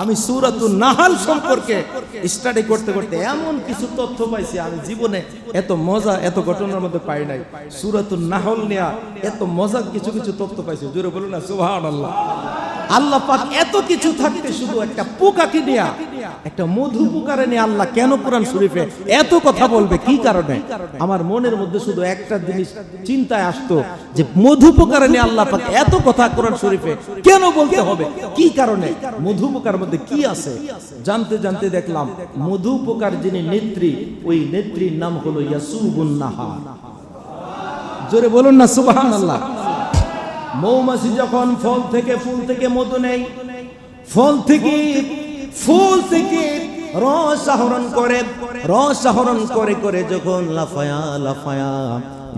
আমি সুরাতুল নাহাল সম্পর্কে স্টাডি করতে করতে এমন কিছু তথ্য পাইছি, আমি জীবনে এত মজা, এত ঘটনার মধ্যে পাই নাই। সুরাতুল নাহল নেয়া এত মজা কিছু কিছু তথ্য পাইছি। জোরে বলুন না, সুবহানাল্লাহ। আল্লাহ পাক এত কিছু থাকতে শুধু একটা পোকাকে নেয়া একটা মধু নিয়ে আল্লাহ কেন কোরআন শরীফে এত কথা বলবে? কি কারণে? আমার মনের মধ্যে শুধু একটা জিনিস চিন্তায় আসতো যে মধু নিয়ে আল্লাহ এত কথা কোরআন শরীফে কেন বলতে হবে? কি কারণে? মধু পোকার মধ্যে কি আছে? জানতে জানতে দেখলাম, মধু পোকার যিনি নেত্রী, ওই নেত্রীর নাম হলো ইয়াসুবুন নাহার। জোরে বলুন না, সুবহানাল্লাহ। মৌমাছি যখন ফল থেকে, ফুল থেকে মধু নেই ফল থেকে ফুল থেকে রস আহরণ করে রস আহরণ করে করে যখন লাফায়া লাফায়া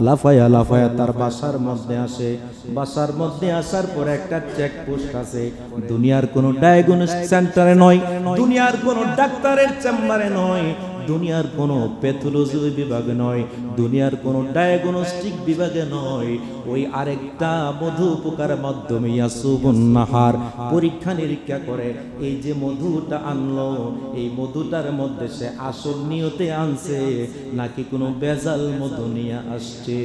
লাফায়া লাফায়া তার বাসার মধ্যে আসে। বাসার মধ্যে আসার পর একটা চেক পোস্ট আছে। দুনিয়ার কোনো ডায়াগনোস্টিক সেন্টারে নয়, দুনিয়ার কোনো ডাক্তারের চেম্বারে নয়। দুনিয়ার কোনো প্যাথোলজি বিভাগে নয়, দুনিয়ার কোনো ডায়াগনস্টিক বিভাগে নয়। ওই আরেকটা মধু উপকার মাধ্যমে ইয়াসুবুন্নাহার পরীক্ষা নিরীক্ষা করে, এই যে মধুটা আনলো, এই মধুটার মধ্যে সে আসল নিয়তে আনছে, নাকি কোনো বেজাল মধু নিয়ে আসছে।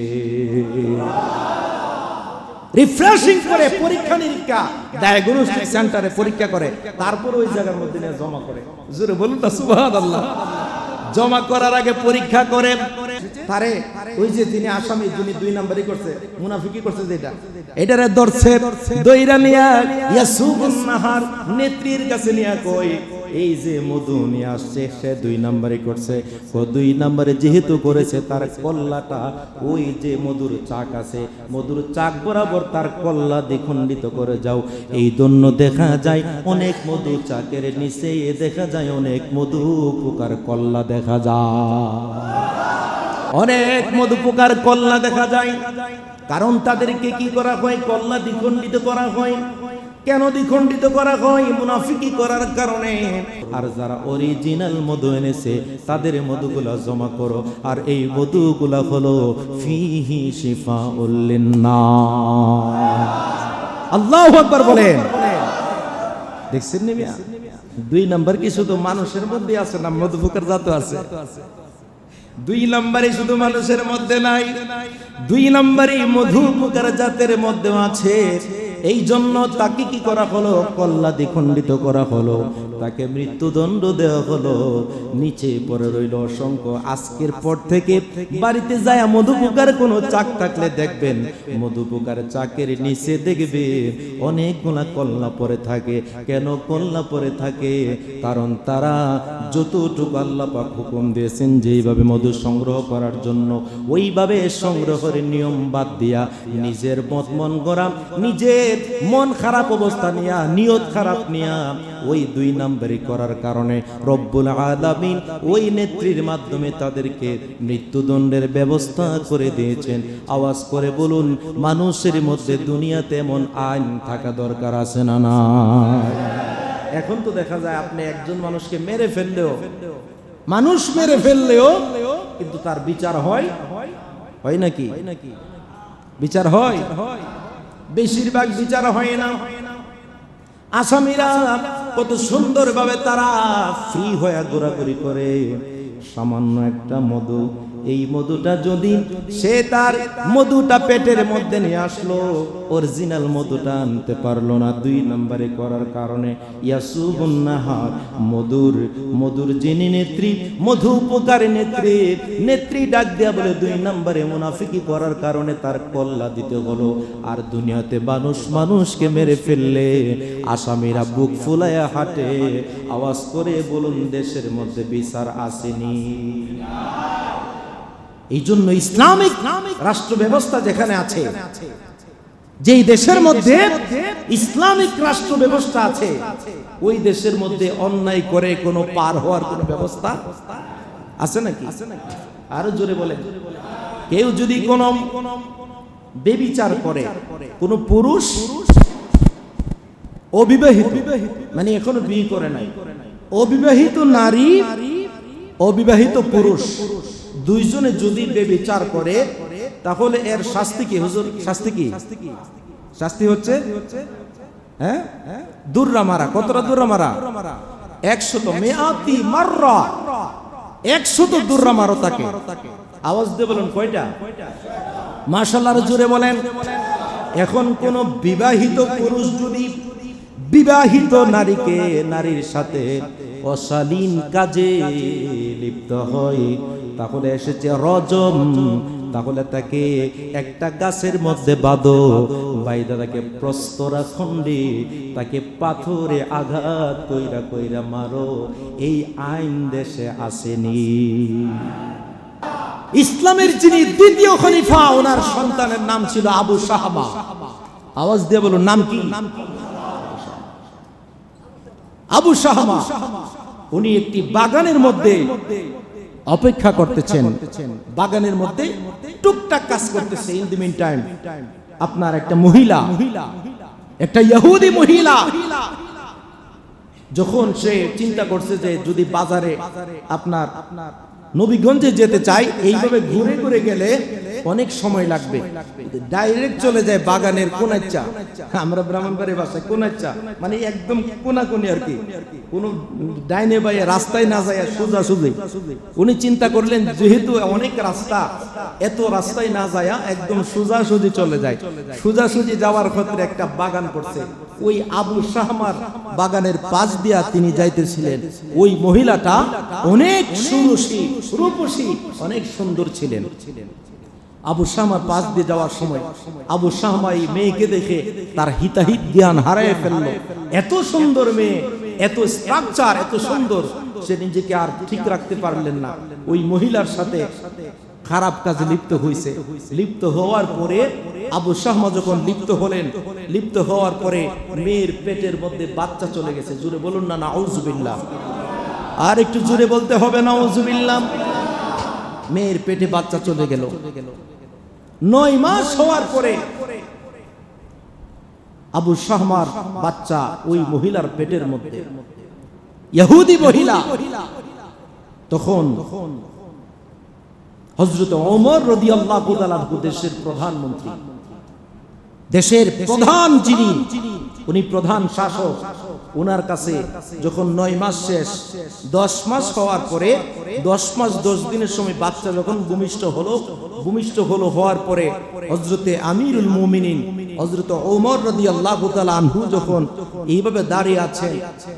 রিফ্রেশিং করে পরীক্ষা নিরীক্ষা ডায়াগনস্টিক সেন্টারে পরীক্ষা করে, তারপর ওই জায়গার মধ্যে জমা করে। জোরে বলুন না, সুবহানাল্লাহ। জমা করার আগে পরীক্ষা করে। তারে ওই যে তিনি আসামি যিনি দুই নাম্বারই করছে মুনাফিকি করছে যেটা। এটারে ধরছে দইরা নিয়া ইয়াসুবুন নাহার নেত্রীর কাছে নিয়া কই। এই যে মধু নিয়ে আসছে, সে দুই নাম্বারই করছে। ও দুই নাম্বারে যেহেতু করেছে, তার কল্লাটা, ওই যে মধুর চাক আছে, মধুর চাক বরাবর তার কল্লা দ্বিখণ্ডিত করে যাও। এই জন্য দেখা যায়, অনেক মধু চাকের নিচে দেখা যায়, অনেক মধু পোকার কল্লা দেখা যায়। অনেক মধু পোকার কল্লা দেখা যায়। কারণ তাদেরকে কি করা হয়? কল্লা দ্বিখণ্ডিত করা হয়। কেন দ্বিখণ্ডিত করা হয়? মুনাফিকি করার কারণে। আর যারা অরিজিনাল মধু এনেছে, তাদের মধুগুলা জমা করো। আর এই মধুগুলা হলো ফিহি শিফা উল্লিন্না আল্লাহ আকবার বলেন। দেখছেন নিবিয়া দুই নাম্বার কি শুধু মানুষের মধ্যে আছে না মধু পোকার জাত আছে? দুই নম্বরে শুধু মানুষের মধ্যে নাই। দুই নম্বরে মধু পোকার জাতের মধ্যে আছে। এই জন্য তাকে কি করা হলো? কল্লা দ্বিখণ্ডিত করা হলো। তাকে মৃত্যুদণ্ড দেওয়া হলো। নিচে পড়ে রইল অসংখ্য আজকের পর থেকে বাড়িতে যায় মধু পোকার কোনো চাক থাকলে দেখবেন মধু পোকার চাকের নিচে দেখবে অনেকগুলা কল্লা পরে থাকে। কেন কল্লা পরে থাকে? কারণ তারা যতটুকু আল্লাহ পাক হুকুম দিয়েছেন যেইভাবে মধু সংগ্রহ করার জন্য, ওইভাবে সংগ্রহের নিয়ম বাদ দিয়া নিজের মত মন গড়া, নিজের মন খারাপ অবস্থা নিয়া, নিয়ত খারাপ নিয়া, ওই দুই নাম্বারি করার কারণে রব্বুল আলামিন ওই নেত্রীর মাধ্যমে তাদেরকে মৃত্যুদণ্ডের ব্যবস্থা করে দিয়েছেন। আওয়াজ করে বলুন, মানুষের মধ্যে দুনিয়াতে এমন আইন থাকা দরকার আছে না না এখন তো দেখা যায় আপনি একজন মানুষকে মেরে ফেললেও, মানুষ মেরে ফেললেও কিন্তু তার বিচার হয়। হয় নাকি? বিচার হয়। বেশিরভাগ বিচার হয় না। আসামিরা কত সুন্দরভাবে তারা ফ্রি হয়ে ঘোরাঘুরি করে। সামান্য একটা মধু এই মধুটা যদি সে তার মধুটা পেটের মধ্যে নিয়ে আসলো অরিজিনাল মধুটা আনতে পারল না। দুই নম্বরে করার কারণে মধুর মধুর যিনি নেত্রী, মধু উপকার নেত্রী নেত্রী ডাক দেয়া বলে দুই নম্বরে মুনাফিকি করার কারণে তার কল্লা দিতে হলো। আর দুনিয়াতে মানুষ মানুষকে মেরে ফেললে, আসামিরা বুক ফুলাইয়া হাঁটে, আওয়াজ করে বলুন দেশের মধ্যে বিচার আসেনি। এই জন্য ইসলামিক রাষ্ট্র ব্যবস্থা যেখানে আছে যেই দেশের মধ্যে ইসলামিক রাষ্ট্র ব্যবস্থা আছে ওই দেশের মধ্যে অন্যায় করে কোনো পার হওয়ার কোনো ব্যবস্থা আছে নাকি? আরও জোরে বলে কেউ যদি কোনো বেবিচার করে কোন পুরুষ অবিবাহিত মানে এখনও বিয়ে করে নাই অবিবাহিত নারী অবিবাহিত পুরুষ দুইজনে যদি বেবিচার করে, তাহলে এর শাস্তি কি? হুজুর, শাস্তি কি? শাস্তি হচ্ছে? হ্যাঁ? দুর্রা মারা। কতটা দুর্রা মারা? একশত মেয়াতি মাররা। একশত দুর্রা মারো তাকে আওয়াজ দিয়ে বলেন, কয়টা? মাশাল্লাহ জুড়ে বলেন। এখন কোন বিবাহিত পুরুষ যদি বিবাহিত নারীকে নারীর সাথে অশালীন কাজে লিপ্ত হয় তাহলে এসেছে রজম। তাহলে তাকে একটা গাছের মধ্যে বাঁধো। বাইদা তাকে প্রস্তরা খণ্ডে তাকে পাথরে আঘাত কইরা কইরা মারো। এই আইন দেশে আসেনি। ইসলামের যিনি দ্বিতীয় খলিফা, ওনার সন্তানের নাম ছিল আবু সাহাবা। আওয়াজ দিয়ে বলুন, নাম কি? আবু সাহাবা। উনি একটি বাগানের মধ্যে অপেক্ষা করতেছেন। বাগানের মধ্যে টুকটাক কাজ করতেছে ইন দি মিন টাইম আপনার একটা মহিলা। একটা ইহুদি মহিলা। যখন সে চিন্তা করছে যে যদি বাজারে আপনার আপনার নবীগঞ্জে যেতে চাই এইভাবে ঘুরে ঘুরে গেলে অনেক সময় লাগবে। ডাইরেক্ট চলে যায় বাগানের কোনাচ্চা আমরা ব্রাহ্মণবাড়ির ভাষায় কোনাচ্চা মানে একদম কোনাকুনি আর কি। কোন ডাইনে বাইয়ে রাস্তায় না যায় সোজা সুজি। উনি চিন্তা করলেন, যেহেতু অনেক রাস্তা, এত রাস্তায় না যায় একদম সোজা সুজি চলে যায়। সোজা সুজি যাওয়ার ক্ষেত্রে একটা বাগান করছে। ওই আবু শাহমার বাগানের পাশ দিয়া তিনি যাইতেছিলেন। ওই মহিলাটা অনেক সুরসী, রূপসী, অনেক সুন্দর ছিলেন। আবু শাহমার পাশ দিয়ে যাওয়ার সময় আবু শাহমা এই মেয়েকে দেখে তার হিতাহিত জ্ঞান হারায় ফেলল। এত সুন্দর মেয়ে, এত স্ট্রাকচার এত সুন্দর, সে নিজেকে আর ঠিক রাখতে পারলেন না। ওই মহিলার সাথে খারাপ কাজে লিপ্ত হয়েছে লিপ্ত হওয়ার পরে আবু শাহমা যখন লিপ্ত হলেন, লিপ্ত হওয়ার পরে মেয়ের পেটের মধ্যে বাচ্চা চলে গেছে। জুড়ে বলুন না না আউজুবিল্লাহ আর একটু জুড়ে বলতে হবে না আউজুবিল্লাহ মেয়ের পেটে বাচ্চা চলে গেল। নয় মাস হওয়ার পরে আবু শাহমার বাচ্চা ওই মহিলার পেটের মধ্যে। ইহুদি মহিলা। তখন হজরত ওমর রদি আল্লাহ দেশের প্রধানমন্ত্রী। দেশের প্রধান যিনি, উনি প্রধান শাসক। ওনার কাছে যখন নয় মাস শেষ, দশ মাস হওয়ার পরে, দশ মাস দশ দিনের সময় বাচ্চা যখন ভূমিষ্ঠ হলো ভূমিষ্ঠ হলো হওয়ার পরে হজরতে আমিরুল মুমিনিন হজরত ওমর রদি আল্লাহ আনহু যখন এইভাবে দাঁড়িয়ে আছেন,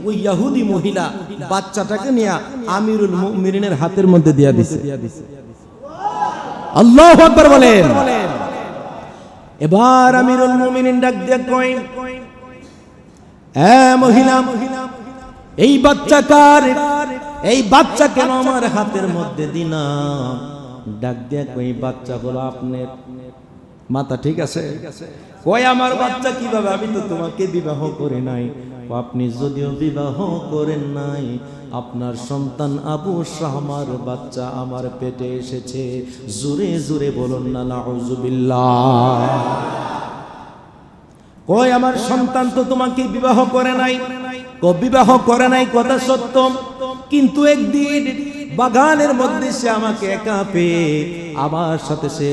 ওই ইয়াহুদি মহিলা বাচ্চাটাকে নিয়ে আমিরুল মুমিনিনের হাতের মধ্যে দিয়া দিছে। আল্লাহ বলেন। এবার আমিরুল মুমিনিন ডাক দিয়ে কই এ মহিলা। মহিলা এই বাচ্চা কার? এই বাচ্চা কেন আমার হাতের মধ্যে দিলাম ডাক দিয়ে কই বাচ্চা হলো আপনার? মাথা ঠিক আছে? কই, আমার বাচ্চা কীভাবে? আমি তো তোমাকে বিবাহ করে নাই। আপনি যদিও বিবাহ করেন নাই, আপনার সন্তান আবু শাহমার বাচ্চা আমার পেটে এসেছে। জোরে জোরে বলুন না, নাউজুবিল্লাহ। কই আমার সন্তান তো তোমাকে বিবাহ করে নাই। বিবাহ করে নাই, কথা সত্য। কিন্তু একদিন বাগানের মধ্যে সে আমাকে একা পেয়ে আমার সাথে সে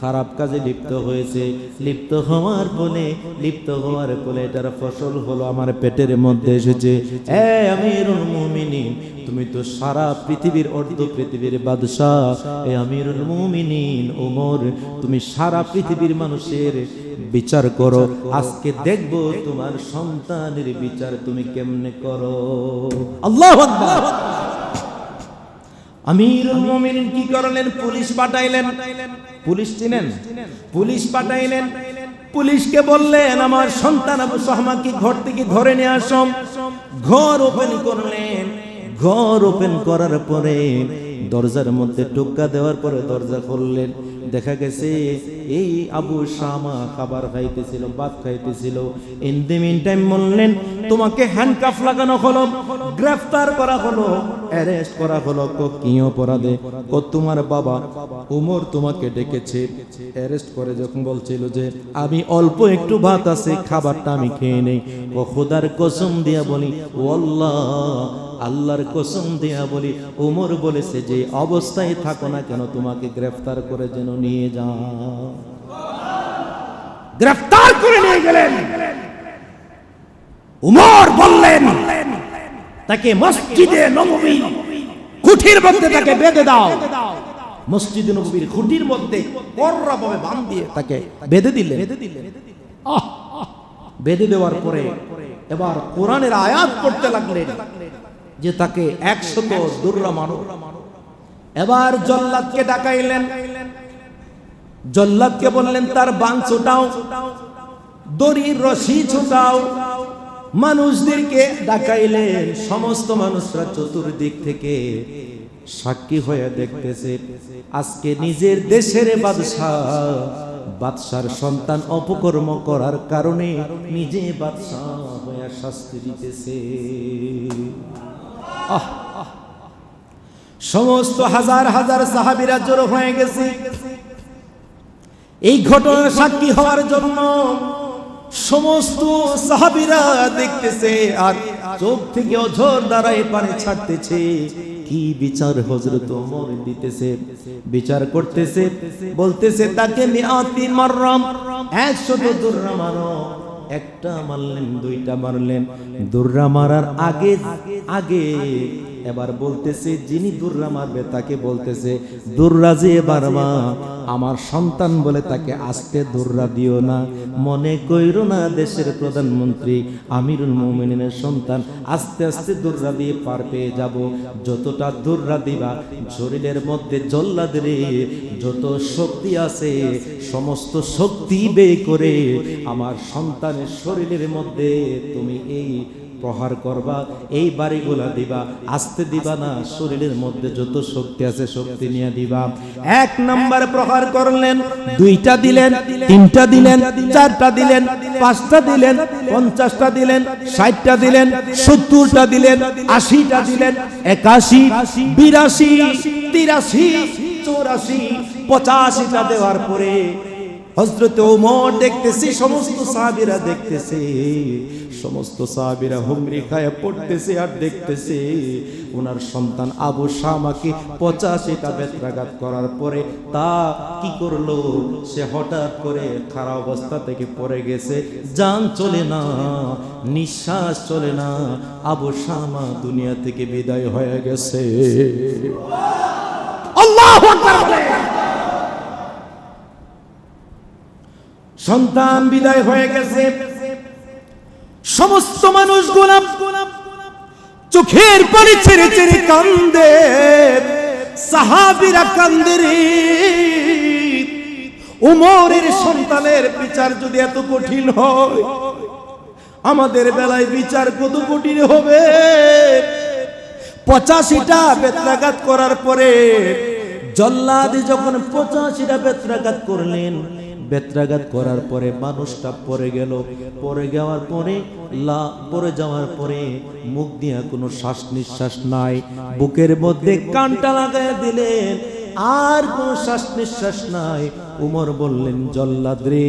খারাপ কাজে লিপ্ত হয়েছে। লিপ্ত হওয়ার বলে লিপ্ত হওয়ার বলে এটার ফসল হলো আমার পেটের মধ্যে এসেছে। এ তুমি তো সারা পৃথিবীর অর্ধ পৃথিবীর বাদশাহ। এ আমিরুল মুমিনিন, ওমর, তুমি সারা পৃথিবীর মানুষের বিচার করো। আজকে দেখব তোমার সন্তানের বিচার তুমি কেমনে করো। আল্লাহ আমিরুল মুমিনিন কি করলেন? পুলিশ পাঠাইলেন। পুলিশ চিনেন? পুলিশ পাঠাইলেন। পুলিশকে বললেন, আমার সন্তান আবু সাহমাকে ঘর থেকে ধরে নিয়ে আসম? ঘর ওপেন করলেন। ঘর ওপেন করার পরে দরজার মধ্যে টোকা দেওয়ার পরে দরজা খুললেন। দেখা গেছে, এই আবু শামা খাবার খাইতেছিল, ভাত খাইতেছিল। ইন দি মিন টাইম বললেন, তোমাকে হ্যান্ডকাফ লাগানো হলো, গ্রেফতার করা হলো অ্যারেস্ট করা হলো। কো অপরাধে? ও তোমার বাবা, উমর তোমাকে ডেকেছে। অ্যারেস্ট করে যখন বলছিল যে, আমি অল্প একটু ভাত আছে, খাবারটা আমি খেয়ে নেই। ও খোদার কসম দিয়া বলি ও আল্লাহ আল্লাহর কসম দিয়া বলি, উমর বলেছে যে, অবস্থায় থাকো না কেন, তোমাকে গ্রেফতার করে যেন নিয়ে যাও গ্রেফতার করে নিয়ে গেলেন। উমর বললেন, তাকে মসজিদে নববী খুঁটির মধ্যে তাকে বেঁধে দাও। মসজিদে নববীর খুঁটির মধ্যে কররা ভাবে বাম দিয়ে তাকে বেঁধে দিলে বেঁধে দিলে বেঁধে দেওয়ার পরে এবার কোরআনের আয়াত পড়তে লাগলেন যে তাকে একশত দুর্রা মানো এবার জল্লাদকে ডাকাইলেন। জল্লাদকে বললেন, তার বান ছোটাও, দড়ির রশি ছোটাও। মানুষদেরকে ডাকাইলেন, সমস্ত মানুষরা চতুর্দিক থেকে সাক্ষী হয়ে দেখতেছে, আজকে নিজের দেশের বাদশাহ, বাদশার সন্তান অপকর্ম করার কারণে নিজে বাদশাহ হয়ে শাস্তি দিতেছে। আহ। সমস্ত হাজার হাজার সাহাবিরা জড়ো হয়ে গেছে। এই ঘটনার সাক্ষী হওয়ার জন্য সমস্ত সাহাবিরা দেখতেছে আর চোখ থেকে অঝর দ্বারাই পানি ছাড়তেছে। কি বিচার হজরত ওমর দিতেছে? বিচার করতেছে, বলতেছে, তাকে মিয়াতি মাররাম একশত দুর্রা মারো। একটা মারলেন, দুইটা মারলেন। দুর্রা মারার আগে আগে এবার বলতেছে, যিনি দুর্রা মারবে তাকে বলতেছে, দুর্রা যে এবার মা আমার সন্তান বলে তাকে আস্তে দুর্রা দিও না। মনে কইরো না দেশের প্রধানমন্ত্রী আমিরুল মোমিনের সন্তান আস্তে আস্তে দুর্রা দিয়ে পার পেয়ে যাব। যতটা দুর্রা দিবা, শরীরের মধ্যে জল্লাদের যত শক্তি আছে, সমস্ত শক্তি বে করে আমার সন্তানের শরীরের মধ্যে তুমি এই প্রহার করবা, এই বাড়িগুলা দিবা, আসতে দিবা না, শরীরের মধ্যে যত শক্তি আছে শক্তি নিয়ে দিবা। এক নাম্বার প্রহার করলেন, দুইটা দিলেন, তিনটা দিলেন, চারটা দিলেন, পাঁচটা দিলেন, পঞ্চাশটা দিলেন, ষাটটা দিলেন, সত্তরটা দিলেন, আশিটা দিলেন, একাশি, বিরাশি, তিরাশি, চৌরাশি, পঁচাশিটা দেওয়ার পরে হজরত ওমর দেখতেছি, সমস্ত সাহাবীরা দেখতেছে। সমস্ত সাহাবীরা হুমরি খায়, পড়তেছে আর দেখতেছে ওনার সন্তান আবু শামাকে পঁচাশিটা বেত্রাঘাত করার পরে তা কি করল? সে হঠাৎ করে খারাপ অবস্থা থেকে পড়ে গেছে। যান চলে না, নিঃশ্বাস চলে না, আবু শামা দুনিয়া থেকে বিদায় হয়ে গেছে। সন্তান বিদায় হয়ে গেছে। সমস্ত মানুষ গোলাম। চোখের পানি ছেড়ে ছেড়ে কান্দে। সাহাবিরা কান্দে উমরের সন্তানের বিচার যদি এত কঠিন হয়, আমাদের বেলায় বিচার কত কঠিন হবে? পঁচাশিটা বেত্রাঘাত করার পরে জল্লাদি যখন পঁচাশিটা বেত্রাঘাত করলেন বেত্রাঘাত করার পরে মানুষটা পরে গেল। পরে যাওয়ার পরে, লা পরে যাওয়ার পরে মুখ দিয়া কোনো শ্বাস নিঃশ্বাস নাই। বুকের মধ্যে কানটা লাগায় দিলেন, আর কোন শ্বাস নিঃশ্বাস নাই। উমর বললেন, জল্লাদ রে,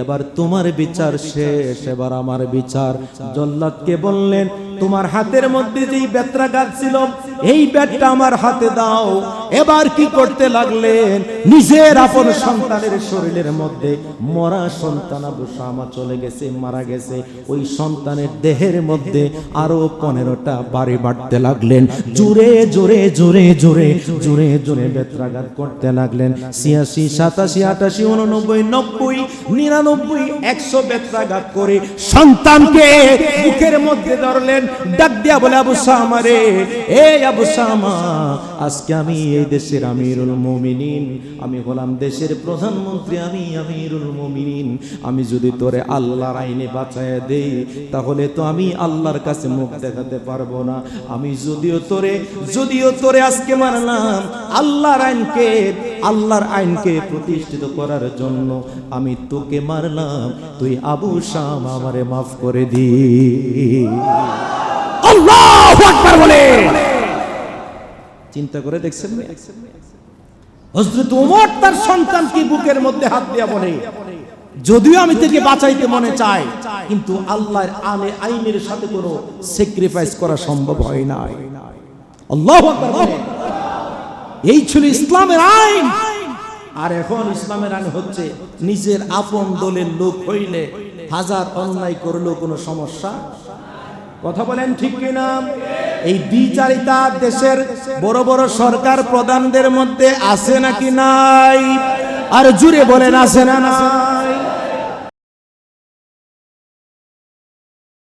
এবার তোমার বিচার শেষ, এবার আমার বিচার। জল্লাদকে বললেন তোমার হাতের মধ্যে যেই বেত্রাঘাত ছিল, এই ব্যাটটা আমার হাতে দাও। এবার কি করতে লাগলেন? নিজের আপন সন্তানের শরীরের মধ্যে মরা সন্তান আবু শামা চলে গেছে, মারা গেছে। ওই সন্তানের দেহের মধ্যে আরও পনেরোটা বাড়ি বাড়তে লাগলেন। জোরে জোরে জোরে জোরে জোরে জোরে বেত্রাঘাত করতে লাগলেন। ছিয়াশি, সাতাশি, আটাশি, উননব্বই, নব্বই, নিরানব্বই, একশো বেত্রাঘাত করে সন্তানকে বুকের মধ্যে ধরলেন। ডাক দিয়া বলে, আবু শামা রে, এই আবু শামা আজকে আমি এই দেশের আমিরুল মুমিনিন, আমি হলাম দেশের প্রধানমন্ত্রী আমি আমিরুল মুমিনিন। আমি যদি তোরে আল্লাহর আইনে বাঁচায় দেই, তাহলে তো আমি আল্লাহর কাছে মুখ দেখাতে পারব না। আমি যদিও তোরে যদিও তোরে আজকে মানলাম আল্লাহর আইনকে আল্লাহর আইনকে প্রতিষ্ঠিত করার জন্য আমি তোকে মারলাম। তুই আবু শাম আমারে মাফ করে দি। আকবার বলে। চিন্তা করে দেখছেন হযরত ওমর তার সন্তানকে বুকের মধ্যে হাত দিয়া বলে, যদিও আমি থেকে বাঁচাইতে মনে চাই, কিন্তু আল্লাহর আনে আইনের সাথে কোনো স্যাক্রিফাইস করা সম্ভব হয় না আল্লাহু এই ছিল ইসলামের আইন। আর এখন ইসলামের আইন হচ্ছে নিজের আপন দলের লোক হইলে হাজার অন্যায় করলেও কোনো সমস্যা কথা বলেন ঠিক কিনা? এই দ্বিচারিতা দেশের বড় বড় সরকার প্রধানদের মধ্যে আছে নাকি নাই? আর জুড়ে বলেন, আছে না নাই?